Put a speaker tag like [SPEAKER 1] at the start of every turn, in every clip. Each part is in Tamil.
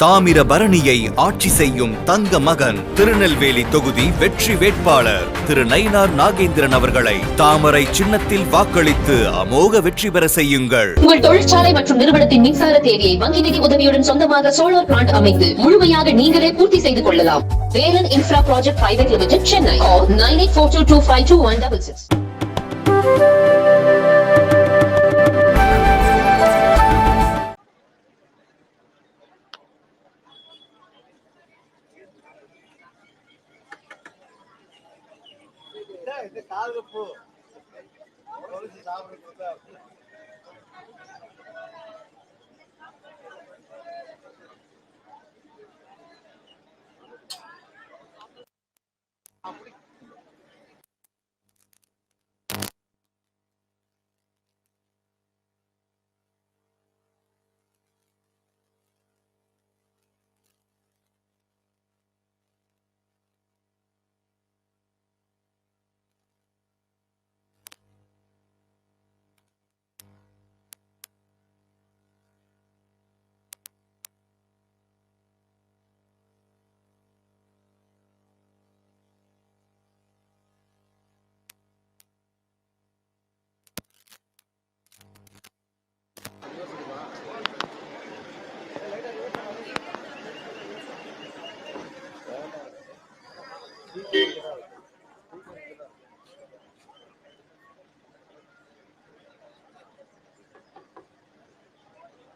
[SPEAKER 1] தாமிரபரணியை ஆட்சி செய்யும் தங்க மகன் திருநெல்வேலி தொகுதி வெற்றி வேட்பாளர் திரு நயினார் நாகேந்திரன் அவர்களை தாமரை சின்னத்தில் வாக்களித்து அமோக வெற்றி பெற செய்யுங்கள்.
[SPEAKER 2] உங்கள் தொழிற்சாலை மற்றும் நிறுவனத்தின் மின்சார தேவையை வங்கி நிதி உதவியுடன் சொந்தமாக சோலார் பிளான்ட் அமைத்து முழுமையாக நீங்களே பூர்த்தி செய்து கொள்ளலாம். Velan infra project private limited Chennai nine eight four two two five two one double six இந்த காதல் பூ.
[SPEAKER 3] சாப்பிட்டு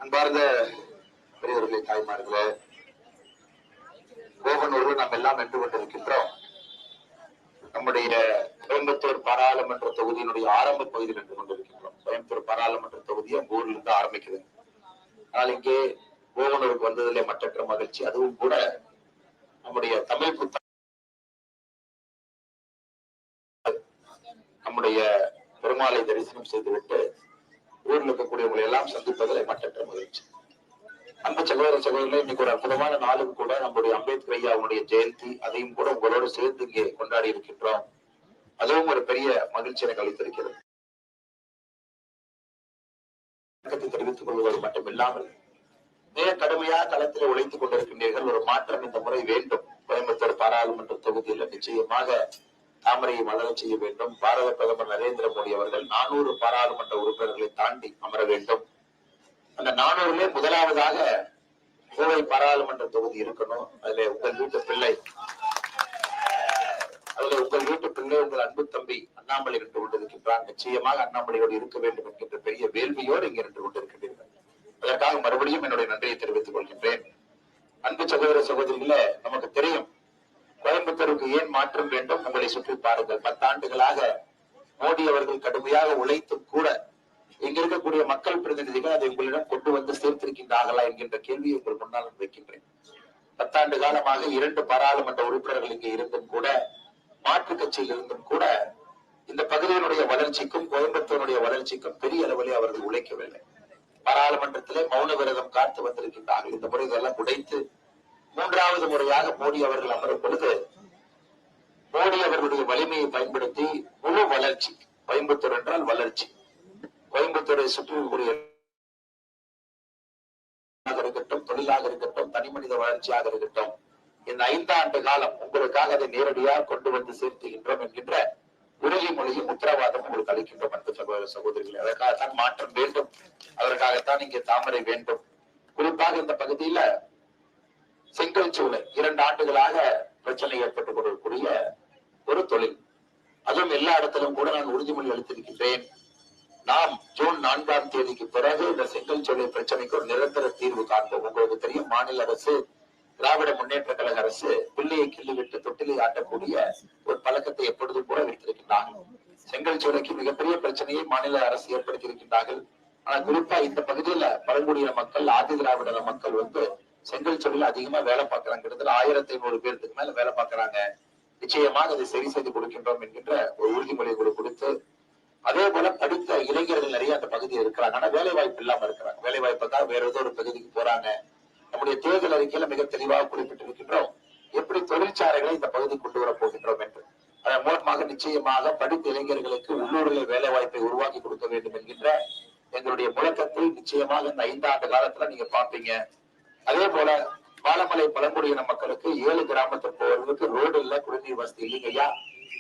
[SPEAKER 3] அன்பார்ந்த பெரியவர்களே தாய்மார்களே கோவனூரில் நாம் எல்லாம் வென்று கொண்டிருக்கின்றோம். நம்முடைய கோயம்புத்தூர் பாராளுமன்ற தொகுதியினுடைய ஆரம்ப பகுதியில் நின்று கொண்டிருக்கின்றோம். கோயம்புத்தூர் பாராளுமன்ற தொகுதி அங்க ஊர்ல இருந்து ஆரம்பிக்குது. ஆனால் இங்கே கோவனூருக்கு வந்ததிலே மற்றற்ற மகிழ்ச்சி. அதுவும் கூட நம்முடைய தமிழ் புத்த நம்முடைய பெருமாளை தரிசனம் செய்துவிட்டு ஊரில் இருக்கக்கூடியவங்களை எல்லாம் சந்திப்பதில் மட்டற்ற மகிழ்ச்சி. அன்பு சகோதர சகோதரர்களே இன்னைக்கு ஒரு அற்புதமான நாளும் கூட நம்முடைய அம்பேத்கர் ஐயா அவனுடைய ஜெயந்தி அதையும் கூட உங்களோட சேர்ந்து இங்கே கொண்டாடி இருக்கின்றோம். அதுவும் ஒரு பெரிய மகிழ்ச்சி எனக்கு அளித்திருக்கிறது. தெரிவித்துக் கொள்வது மட்டும் இல்லாமல் மிக கடுமையாக களத்தில் உழைத்துக் கொண்டிருக்கின்றீர்கள். ஒரு மாற்றம் இந்த முறை வேண்டும். கோயம்புத்தூர் பாராளுமன்ற தொகுதியில் நிச்சயமாக தாமரையை மலர செய்ய வேண்டும். பாரத பிரதமர் நரேந்திர மோடி அவர்கள் நானூறு பாராளுமன்ற உறுப்பினர்களை தாண்டி அமர வேண்டும். அந்த நானூறுலே முதலாவதாக கோவை பாராளுமன்ற தொகுதி இருக்கணும். அதுல உங்கள் வீட்டு பிள்ளை. அதுல உங்கள் வீட்டு பிள்ளை உங்கள் அன்பு தம்பி அண்ணாமலை நின்று கொண்டிருக்கின்றார். நிச்சயமாக அண்ணாமலையோடு இருக்க வேண்டும் என்கின்ற பெரிய வேள்வியோடு இங்கே நின்று கொண்டிருக்கின்றீர்கள். அதற்காக மறுபடியும் என்னுடைய நன்றியை தெரிவித்துக் கொள்கின்றேன். அன்பு சகோதர சகோதரிகளே நமக்கு தெரியும் கோயம்புத்தூருக்கு ஏன் மாற்றம் வேண்டும்? உங்களை சுற்றி பாருங்கள். பத்தாண்டுகளாக மோடி அவர்கள் கடுமையாக உழைத்தும் கூட இங்க இருக்கக்கூடிய மக்கள் பிரதிநிதிகள் அதை உங்களிடம் கொண்டு வந்து சேர்த்திருக்கின்றார்களா என்கின்ற கேள்வியை உங்கள் முன்னால் வைக்கின்றேன். பத்தாண்டு காலமாக இரண்டு பாராளுமன்ற உறுப்பினர்கள் இங்கே இருந்தும் கூட மாற்றுக் கட்சியில் இருந்தும் கூட இந்த பகுதியினுடைய வளர்ச்சிக்கும் கோயம்புத்தூருடைய வளர்ச்சிக்கும் பெரிய அளவிலே அவர்கள் உழைக்கவில்லை. பாராளுமன்றத்திலே மௌன விரதம் காத்து வந்திருக்கின்றார்கள். இந்த முறை இதெல்லாம் உடைத்து மூன்றாவது முறையாக மோடி அவர்கள் அமரும் பொழுது மோடி அவர்களுடைய வலிமையை பயன்படுத்தி முழு வளர்ச்சி கோயம்புத்தூர் என்றால் வளர்ச்சி. கோயம்புத்தூரை சுற்றி இருக்கட்டும் தொழிலாக இருக்கட்டும் தனி மனித வளர்ச்சியாக இருக்கட்டும் இந்த ஐந்தாண்டு காலம் உங்களுக்காக அதை நேரடியாக கொண்டு வந்து சேர்த்துகின்றோம் என்கின்ற உறுதிமொழியும் உத்தரவாதம் உங்களுக்கு அளிக்கின்றோம் அன்பு சகோதர சகோதரிகளை. அதற்காகத்தான் மாற்றம் வேண்டும். அதற்காகத்தான் இங்கே தாமரை வேண்டும். குறிப்பாக இந்த பகுதியில செங்கல் சூளை இரண்டு ஆண்டுகளாக பிரச்சனை ஏற்பட்டுக் கொண்டிருக்கக்கூடிய ஒரு தொழில். அதுவும் எல்லா இடத்திலும் கூட நான் உறுதிமொழி அளித்திருக்கின்றேன். நாம் ஜூன் நான்காம் தேதிக்கு பிறகு இந்த செங்கல் சூளை பிரச்சனைக்கு ஒரு நிரந்தர தீர்வு காண்போம். உங்களுக்கு தெரியும் மாநில அரசு திராவிட முன்னேற்ற கழக அரசு பிள்ளையை கிள்ளிவிட்டு தொட்டிலை ஆட்டக்கூடிய ஒரு பழக்கத்தை எப்பொழுதும் கூட வைத்திருக்கின்றார்கள். செங்கல் சூளைக்கு மிகப்பெரிய பிரச்சனையை மாநில அரசு ஏற்படுத்தி இருக்கின்றார்கள் ஆனா குறிப்பா இந்த பகுதியில பழங்குடியின மக்கள் ஆதி திராவிட மக்கள் வந்து செங்கல் சூழல அதிகமா வேலை பார்க்கறாங்க. கிட்டத்தட்ட ஆயிரத்தி ஐநூறு பேருக்கு மேல வேலை பார்க்கறாங்க. நிச்சயமாக அதை சரி செய்து கொடுக்கின்றோம் என்கின்ற ஒரு உறுதிமொழியை கூட கொடுத்து அதே போல படித்த இளைஞர்கள் நிறைய அந்த பகுதியில் இருக்கிறாங்க. ஆனா வேலை வாய்ப்பு இல்லாம இருக்கிறாங்க. வேலை வாய்ப்புக்காக வேற ஏதோ ஒரு பகுதிக்கு போறாங்க. நம்முடைய தேர்தல் அறிக்கையில மிக தெளிவாக குறிப்பிட்டிருக்கின்றோம். எப்படி தொழிற்சாலைகளை இந்த பகுதி கொண்டு வர போகின்றோம் என்று. அதன் மூலமாக நிச்சயமாக படித்த இளைஞர்களுக்கு உள்ளூரில் வேலை வாய்ப்பை உருவாக்கி கொடுக்க வேண்டும் என்கின்ற எங்களுடைய முழக்கத்தை நிச்சயமாக இந்த ஐந்தாண்டு காலத்துல நீங்க பார்ப்பீங்க. அதே போல பாலமலை பழங்குடியின மக்களுக்கு ஏழு கிராமத்தில் போவதற்கு ரோடு இல்ல குடிநீர் வசதி இல்லைங்கய்யா.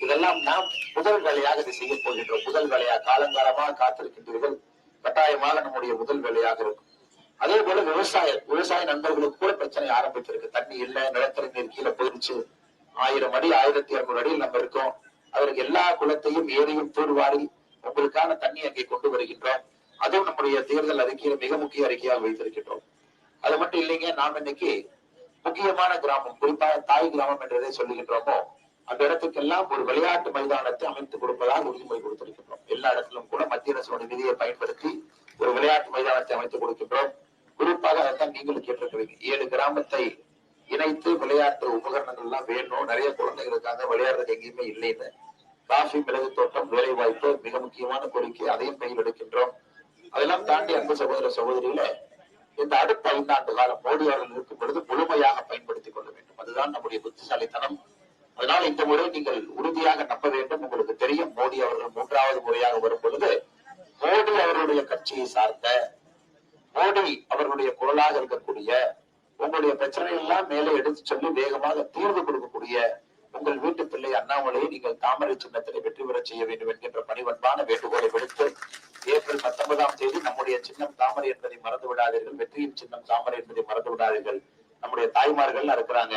[SPEAKER 3] இதெல்லாம் நாம் முதல் வேலையாக இதை செய்ய போகின்றோம். முதல் வேலையா காலங்காலமாக காத்திருக்கின்றீர்கள். கட்டாயமாக நம்முடைய முதல் வேலையாக இருக்கும். அதே போல விவசாய விவசாய நண்பர்களுக்கு கூட பிரச்சனை ஆரம்பிச்சிருக்கு. தண்ணி இல்ல நிலத்தடி நீர் கீழே போயிருச்சு. ஆயிரம் அடி ஆயிரத்தி இருநூறு அடியில் நம்ம இருக்கோம். அவருக்கு எல்லா குளத்தையும் ஏரியும் தூர்வாரி உங்களுக்கான தண்ணி அங்கே கொண்டு வருகின்றோம். அதுவும் நம்முடைய தேர்தல் அறிக்கையில் மிக முக்கிய அறிக்கையாக வைத்திருக்கின்றோம். அது மட்டும் இல்லைங்க நாம் இன்னைக்கு முக்கியமான கிராமம் குறிப்பாக தாய் கிராமம் என்றதை சொல்லுகின்றோமோ அந்த இடத்துக்கெல்லாம் ஒரு விளையாட்டு மைதானத்தை அமைத்து கொடுப்பதாக உறுதிமொழி கொடுத்திருக்கின்றோம். எல்லா இடத்திலும் கூட மத்திய அரசுடைய நிதியை பயன்படுத்தி ஒரு விளையாட்டு மைதானத்தை அமைத்து கொடுக்கின்றோம். குறிப்பாக அதைத்தான் நீங்களும் கேட்டிருக்கிறீங்க. ஏழு கிராமத்தை இணைத்து விளையாட்டு உபகரணங்கள் எல்லாம் வேணும். நிறைய குழந்தைகள் இருக்காங்க எங்கேயுமே இல்லைன்னு. காஃபி மிளகு தோட்டம் வேலை வாய்ப்பு மிக முக்கியமான கோரிக்கை அதையும் கையில் எடுக்கின்றோம். அதெல்லாம் தாண்டி அன்பு சகோதர சகோதரிகளை இந்த அடுத்த ஐந்தாண்டு காலம் மோடி அவர்கள் இருக்கும் பொழுது முழுமையாக பயன்படுத்திக் கொள்ள வேண்டும். அதுதான் நம்முடைய புத்திசாலித்தனம். அதனால் இந்த முறை நீங்கள் உறுதியாக நம்ப வேண்டும். உங்களுக்கு தெரியும் மோடி அவர்கள் மூன்றாவது முறையாக வரும் பொழுது மோடி அவர்களுடைய கட்சியை சார்ந்த மோடி அவர்களுடைய குரலாக இருக்கக்கூடிய உங்களுடைய பிரச்சனை எல்லாம் மேலே எடுத்து சொல்லி வேகமாக தீர்வு கொடுக்கக்கூடிய உங்கள் வீட்டு பிள்ளை அண்ணாமலையை நீங்கள் தாமரை சின்னத்திலே வெற்றி பெறச் செய்ய வேண்டும் என்கின்ற பணிவன்பான வேண்டுகோளை விடுத்து ஏப்ரல் பத்தொன்பதாம் தேதி நம்முடைய சின்னம் தாமரை என்பதை மறந்து விடாதீர்கள். வெற்றியின் சின்னம் தாமரை என்பதை மறந்து விடாதீர்கள். நம்முடைய தாய்மார்கள் இருக்கிறாங்க.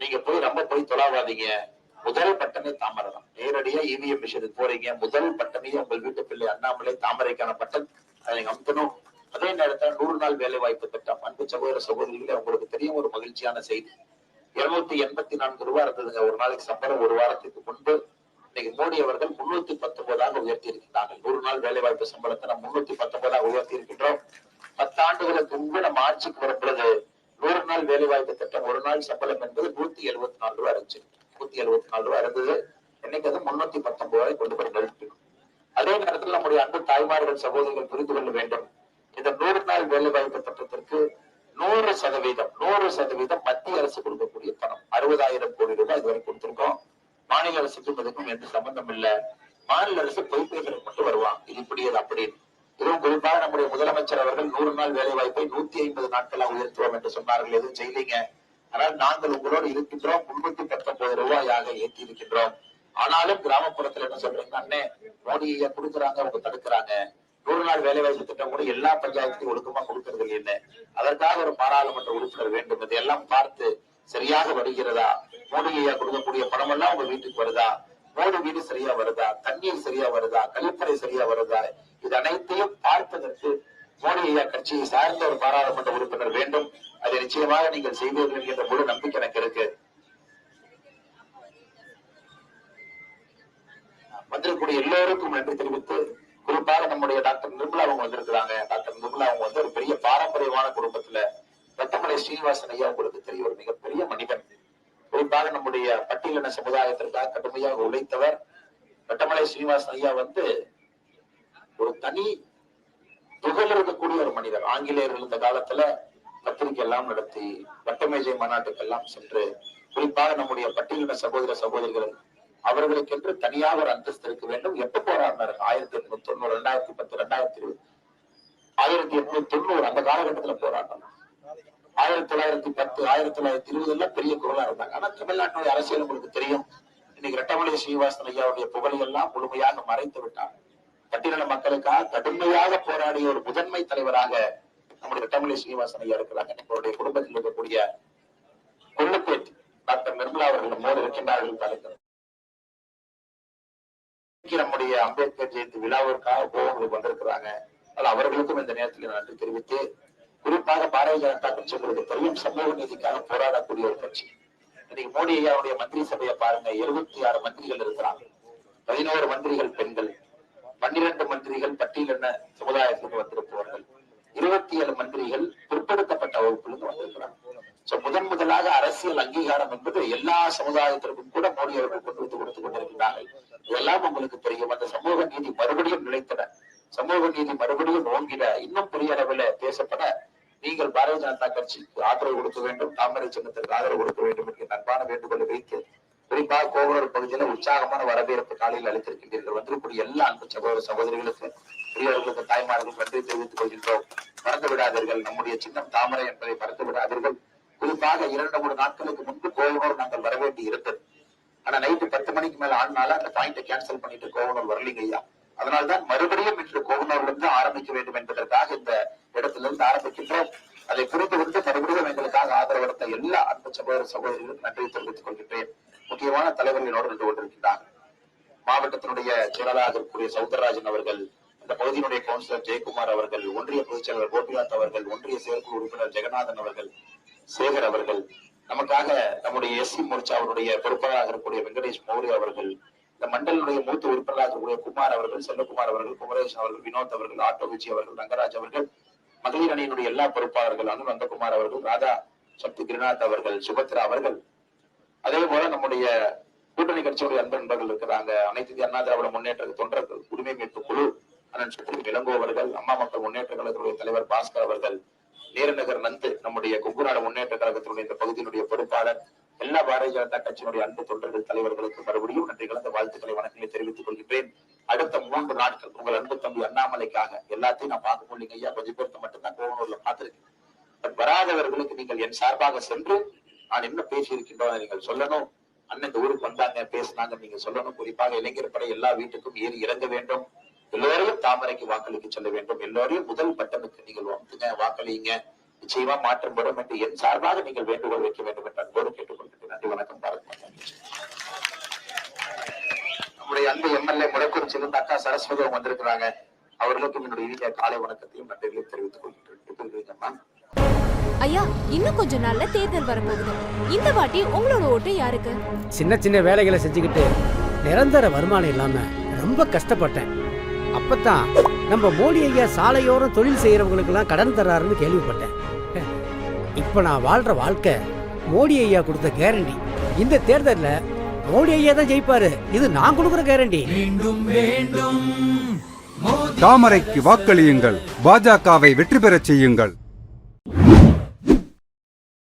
[SPEAKER 3] நீங்க போய் ரொம்ப போய் தொலாவாதீங்க. முதல் பட்டமே தாமரை தான். நேரடியா இவிஎம் மிஷினுக்கு போறீங்க. முதல் பட்டமே உங்கள் வீட்டு பிள்ளை அண்ணாமலை தாமரைக்கான பட்டம். அதை அமுக்கணும் அமுத்தணும் அதே நேரத்தில் நூறு நாள் வேலை வாய்ப்பு திட்டம். அன்பு சகோதர சகோதரிகளே உங்களுக்கு தெரியும் ஒரு மகிழ்ச்சியான செய்தி. இருநூத்தி எண்பத்தி நான்கு ரூபாய் இருந்ததுங்க. ஒரு நாளைக்கு சம்பளம் ஒரு வாரத்துக்கு முன்பு இன்னைக்கு மோடி அவர்கள் முன்னூத்தி பத்தொன்பதாக உயர்த்தி இருக்கிறார்கள் நூறு நாள் வேலை வாய்ப்பு சம்பளத்தை நம்ம முன்னூத்தி பத்தொன்பதாக உயர்த்தி இருக்கின்றோம் பத்தாண்டுகளுக்கு முன்பு நம்ம ஆட்சிக்கு வரும் பொழுது நூறு நாள் வேலை வாய்ப்பு திட்டம் ஒரு நாள் சம்பளம் என்பது நூத்தி எழுபத்தி நாலு ரூபாய் இருந்துச்சு. நூத்தி எழுபத்தி நாலு ரூபாய் இருந்தது. இன்னைக்கு அது முன்னூத்தி பத்தொன்பது ரூபாய் கொண்டு போய் நிறுத்திடும் அதே நேரத்தில் நம்முடைய அன்பு தாய்மார்கள் சகோதரிகள் புரிந்து கொள்ள வேண்டும். இந்த நூறு நாள் வேலை வாய்ப்பு திட்டத்திற்கு நூறு சதவீதம் நூறு சதவீதம் மத்திய அரசு கொடுக்கக்கூடிய பணம். அறுபதாயிரம் கோடி ரூபாய் இதுவரை கொடுத்திருக்கோம். மாநில அரசுக்கும் இதுக்கும் எந்த சம்பந்தம் இல்ல. மாநில அரசு பொய் பேசுறதுக்கு மட்டும் இது இப்படி அது அப்படின்னு இதுவும் குறிப்பாக நம்முடைய முதலமைச்சர் அவர்கள் நூறு நாள் வேலை வாய்ப்பை நூத்தி ஐம்பது நாட்களா உயர்த்துவோம் என்று சொன்னார்கள். எதுவும் செய்தீங்க. ஆனால் நாங்கள் உங்களோடு இருக்கின்றோம். முன்னூத்தி பத்தொன்பது ரூபாயாக ஏற்றி இருக்கின்றோம் ஆனாலும் கிராமப்புறத்துல என்ன சொல்றீங்க அண்ணே மோடி ஐயா கொடுக்குறாங்க? அவங்க தடுக்கிறாங்க. நூறு நாள் வேலை வாய்ப்பு திட்டம் கூட எல்லா பஞ்சாயத்துக்கும் ஒழுக்கமா கொடுக்கறது இல்லை அதற்காக ஒரு பாராளுமன்ற உறுப்பினர் வேண்டும். இதையெல்லாம் பார்த்து சரியாக வருகிறதா? மோடி ஐயா கொடுக்கக்கூடிய பணம் எல்லாம் உங்க வீட்டுக்கு வருதா? மோடி வீடு சரியா வருதா? தண்ணீர் சரியா வருதா? கழிப்பறை சரியா வருதா? இது அனைத்தையும் பார்ப்பதற்கு மோடி ஐயா கட்சியை சார்ந்த ஒரு பாராளுமன்ற உறுப்பினர் வேண்டும். அதை நிச்சயமாக நீங்கள் செய்வீர்கள் என்கின்ற முழு நம்பிக்கை எனக்கு இருக்கு. வந்திருக்கக்கூடிய எல்லோருக்கும் நன்றி தெரிவித்து குறிப்பாக நம்முடைய டாக்டர் நிர்மலா அவங்க வந்திருக்கிறாங்க. டாக்டர் நிர்மலா அவங்க வந்து ஒரு பெரிய பாரம்பரியமான குடும்பத்துல ரத்தமலை ஸ்ரீனிவாசன் ஐயா உங்களுக்கு தெரியும். ஒரு மிகப்பெரிய மனிதன். குறிப்பாக நம்முடைய பட்டியலின சமுதாயத்திற்காக கடுமையாக உழைத்தவர் ரத்தமலை ஸ்ரீனிவாசன் ஐயா வந்து ஒரு தனி துகள் இருக்கக்கூடிய ஒரு மனிதர். ஆங்கிலேயர்கள் இந்த காலத்துல பத்திரிகை எல்லாம் நடத்தி வட்டமேஜை மாநாட்டுக்கெல்லாம் சென்று குறிப்பாக நம்முடைய பட்டியலின சகோதர சகோதரிகள் அவர்களுக்கென்று தனியாக ஒரு அந்தஸ்து இருக்க வேண்டும். எப்ப போராடினாரு ஆயிரத்தி எட்நூத்தி தொண்ணூறு ரெண்டாயிரத்தி பத்து ரெண்டாயிரத்தி இருபது. ஆயிரத்தி எட்நூத்தி தொண்ணூறு அந்த காலகட்டத்துல போராட்டம் ஆயிரத்தி தொள்ளாயிரத்தி பத்து ஆயிரத்தி தொள்ளாயிரத்தி இருபதுல பெரிய குரலா இருந்தாங்க. ஆனா தமிழ்நாட்டினுடைய அரசியல் உங்களுக்கு தெரியும். இன்னைக்கு ரெட்டமலை ஸ்ரீவாசன் ஐயாவுடைய புகழையெல்லாம் முழுமையாக மறைத்து விட்டார். பட்டியல மக்களுக்காக கடுமையாக போராடிய ஒரு முதன்மை தலைவராக நம்முடைய ரெட்டமலை ஸ்ரீவாசன் ஐயா இருக்கிறாங்க. நம்மளுடைய குடும்பத்தில் இருக்கக்கூடிய கொள்ளுப்பேட்டி டாக்டர் நிர்மலா அவர்கள் மோடி இருக்கின்றார்கள் தலைவர் நம்முடைய அம்பேத்கர் ஜெயந்தி விழாவிற்காக கோவங்களுக்கு வந்திருக்கிறாங்க. அவர்களுக்கும் இந்த நேரத்தில் நன்றி தெரிவித்து குறிப்பாக பாரதிய ஜனதா கட்சி உங்களுக்கு தெரியும் சமூக நீதிக்காக போராடக்கூடிய ஒரு கட்சி. இன்னைக்கு மோடி ஐயாவுடைய மந்திரி சபையை பாருங்க எழுபத்தி ஆறு மந்திரிகள் இருக்கிறாங்க. பதினோரு மந்திரிகள் பெண்கள் பன்னிரண்டு மந்திரிகள் பட்டியலின சமுதாயத்திற்கு வந்திருப்பவர்கள். இருபத்தி ஏழு மந்திரிகள் பிற்படுத்தப்பட்ட வகுப்பிலிருந்து வந்திருக்கிறாங்க. சோ முதன் முதலாக அரசியல் அங்கீகாரம் என்பது எல்லா சமுதாயத்திற்கும் கூட மோடி அவர்கள் கொண்டு வந்து கொடுத்துக் கொண்டிருக்கிறார்கள். இதெல்லாம் உங்களுக்கு புரியும். அந்த சமூக நீதி மறுபடியும் நிலைத்தன. சமூக நீதி மறுபடியும் ஓங்கிட இன்னும் பெரிய அளவில் பேசப்பட நீங்கள் பாரதிய ஜனதா கட்சிக்கு ஆதரவு கொடுக்க வேண்டும் தாமரை சின்னத்திற்கு ஆதரவு கொடுக்க வேண்டும் என்கிற அன்பான வேண்டுகோளை வைத்து குறிப்பாக கோவலூர் பகுதியில உற்சாகமான வரவேற்பு காலையில் அளித்திருக்கின்றீர்கள். வந்திருக்கூடிய எல்லா அன்பு சகோதர சகோதரிகளுக்கு பெரியவர்களுக்கு தாய்மார்களுக்கு நன்றி தெரிவித்துக் கொள்கின்றோம். மறந்து விடாதீர்கள். நம்முடைய சின்னம் தாமரை என்பதை மறந்து விடாதீர்கள். குறிப்பாக இரண்டு மூன்று நாட்களுக்கு முன்பு கோவலூர் நாங்கள் வரவேண்டி இருந்தது ஆனா நைட்டு பத்து மணிக்கு மேல ஆடினால அந்த பாயிண்ட கேன்சல் பண்ணிட்டு கோவனூர் வரலீங்க ஐயா. அதனால்தான் மறுபடியும் இன்று கோவனூர்லிருந்து ஆரம்பிக்க வேண்டும் என்பதற்காக இந்த இடத்துல இருந்து ஆரம்பிக்கின்றோம். அதை புரிந்து கொண்டு மறுபடியும் எங்களுக்காக ஆதரவளித்த எல்லா அன்பு சகோதர சகோதரிகளுக்கும் நன்றி தெரிவித்துக் கொள்கின்றேன். முக்கியமான தலைவர்களோடு நின்று கொண்டிருக்கின்றார் மாவட்டத்தினுடைய செயலாளராக இருக்கக்கூடிய சவுந்தரராஜன் அவர்கள் இந்த பகுதியினுடைய கவுன்சிலர் ஜெயக்குமார் அவர்கள் ஒன்றிய பொதுச் செயலர் கோபிநாத் அவர்கள் ஒன்றிய செயற்குழு உறுப்பினர் ஜெகநாதன் அவர்கள் சேகர் அவர்கள் நமக்காக நம்முடைய எஸ்சி மோர்ச்சாவுடைய பொறுப்பாளராக இருக்கக்கூடிய வெங்கடேஷ் மௌரிய அவர்கள் இந்த மண்டலுடைய மூத்த உறுப்பினராக இருக்கக்கூடிய குமார் அவர்கள் செல்லகுமார் அவர்கள் குமரேஷ் அவர்கள் வினோத் அவர்கள் ஆட்டோ விஜய் அவர்கள் ரங்கராஜ் அவர்கள் மகளிர் அணியினுடைய எல்லா பொறுப்பாளர்கள் அனு நந்தகுமார் அவர்கள் ராதா சக்தி கிரிநாத் அவர்கள் சுபத்ரா அவர்கள். அதே போல நம்முடைய கூட்டணி கட்சியுடைய அன்பு நண்பர்கள் இருக்கிறாங்க. அனைத்து அண்ணா திராவிட முன்னேற்ற தொண்டர்கள் உரிமை மீட்பு குழு அண்ணன் சுற்றி இளங்கோ அவர்கள் அம்மா மக்கள் முன்னேற்ற கழகத்துடைய தலைவர் பாஸ்கர் அவர்கள் நேருநகர் நந்து நம்முடைய கொங்குநாடு முன்னேற்ற கழகத்தினுடைய இந்த பகுதியினுடைய பொறுப்பாளர் எல்லா பாரதிய ஜனதா கட்சியினுடைய அன்பு தொண்டர்கள் தலைவர்களுக்கு மறுபடியும் நன்றி கலந்த வாழ்த்துக்களை வணக்கங்களை தெரிவித்துக் கொள்கின்றேன். அடுத்த மூன்று நாட்கள் உங்கள் அன்பு தம்பி அண்ணாமலைக்காக எல்லாத்தையும் நான் பார்க்க முடியுங்க ஐயா கொஞ்சம் பேருக்கு மட்டும்தான் கோவனூர்ல பார்த்திருக்கேன். பட் வராதவர்களுக்கு நீங்கள் என் சார்பாக சென்று நான் என்ன பேசி இருக்கின்றோம் நீங்கள் சொல்லணும். அண்ணன் இந்த ஊருக்கு வந்தாங்க பேசினாங்க நீங்க சொல்லணும். குறிப்பாக இளைஞர் படை எல்லா வீட்டுக்கும் ஏறி இறங்க வேண்டும். எல்லோரையும் தாமரைக்கு வாக்களிக்க சொல்ல வேண்டும். எல்லோரையும் முதல் பட்டனுக்கு நீங்கள் வந்துங்க வாக்களிங்க. நிச்சயமா மாற்றம் வரும் என்று என் சார்பாக நீங்கள் வேண்டுகோள் வைக்க வேண்டும் என்று அன்போடு கேட்டுக்கொள்கிறேன் நன்றி வணக்கம் பாரத். நம்முடைய அன்பு எம்எல்ஏ முடக்குறிச்சியிலிருந்து அக்கா சரஸ்வதி அவங்க வந்திருக்கிறாங்க. அவர்களுக்கும் என்னுடைய இனிய காலை வணக்கத்தையும் நன்றிகளை தெரிவித்துக் எப்படி இருக்கீங்கம்மா
[SPEAKER 4] ஐயா இன்னும் கொஞ்ச நாள்ல தேர்தல் வரப்போகுது. இந்த வாட்டி உங்களோட ஓட்டு யாருக்கு?
[SPEAKER 5] சின்ன சின்ன வேலைகளை செஞ்சுக்கிட்டு நிரந்தர வருமானம் இல்லாம ரொம்ப கஷ்டப்பட்டேன். அப்பதான் நம்ம மோடி ஐயா சாலையோரம் தொழில் செய்யறவங்களுக்கெல்லாம் கடன் தர்றாருன்னு கேள்விப்பட்டேன். இப்ப நான் வாழ்ற வாழ்க்கை மோடி ஐயா கொடுத்த கேரண்டி இந்த தேர்தல்ல மோடி ஐயா தான் ஜெயிப்பாரு. இது நான் கொடுக்குற கேரண்டி
[SPEAKER 6] தாமரைக்கு வாக்களியுங்கள். பாஜகவை வெற்றி பெறச் செய்யுங்கள்.